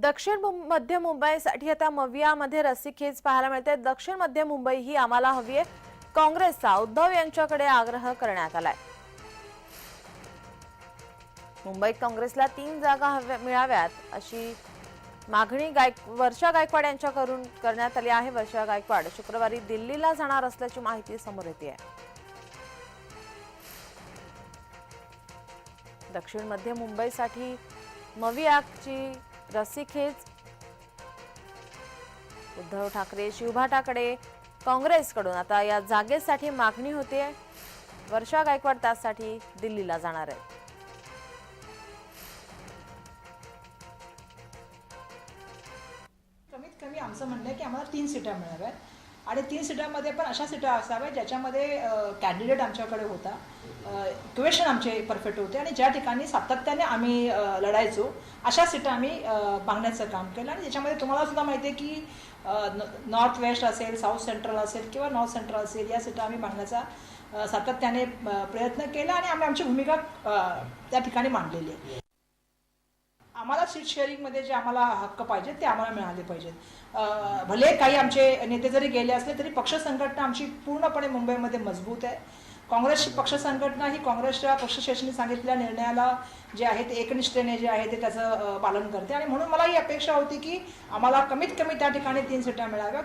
दक्षिण मुं- मध्य मुंबईसाठी आता मवियामध्ये रस्सीखेच पाहायला मिळते. दक्षिण मध्य मुंबई ही आम्हाला हवी आहे. काँग्रेसचा उद्धव यांच्याकडे आग्रह करण्यात आलाय. मुंबईत काँग्रेसला तीन जागा हव्या मिळाव्यात अशी मागणी गायक वर्षा गायकवाड यांच्याकडून करण्यात आली आहे. वर्षा गायकवाड शुक्रवारी दिल्लीला जाणार असल्याची माहिती समोर येते आहे. दक्षिण मध्य मुंबईसाठी मवियाची रस्सीखेच उद्धव ठाकरे शिवभाटाकडे काँग्रेसकडून. आता या जागेसाठी मागणी होते वर्षा गायकवाड त्यासाठी दिल्लीला जाणार आहे कमीत कमी आमचं म्हणणं आहे की आम्हाला तीन सीटा मिळाव्यात आणि तीन सीटामध्ये पण अशा सीटा असाव्या ज्याच्यामध्ये कॅन्डिडेट आमच्याकडे होता. क्वेश्चन आमचे परफेक्ट होते आणि ज्या ठिकाणी सातत्याने आम्ही लढायचो अशा सीटा आम्ही मागण्याचं काम केलं. आणि ज्याच्यामध्ये तुम्हाला सुद्धा माहिती आहे की नॉर्थ वेस्ट असेल साऊथ सेंट्रल असेल किंवा नॉर्थ सेंट्रल असेल या सीटा आम्ही मागण्याचा सातत्याने प्रयत्न केला आणि आम्ही आमची भूमिका त्या ठिकाणी मांडलेली आहे. आम्हाला सीट शेअरिंगमध्ये जे आम्हाला हक्क पाहिजेत ते आम्हाला मिळाले पाहिजेत भले काही आमचे नेते जरी गेले असले तरी पक्ष संघटना आमची पूर्णपणे मुंबईमध्ये मजबूत आहे. काँग्रेसची पक्ष संघटना ही काँग्रेसच्या पक्षश्रेष्ठींनी सांगितलेल्या निर्णयाला जे आहे ते एकनिष्ठेने जे आहे ते त्याचं पालन करते. आणि म्हणून मला ही अपेक्षा होती की आम्हाला कमीत कमी त्या ठिकाणी तीन सीटा मिळाव्या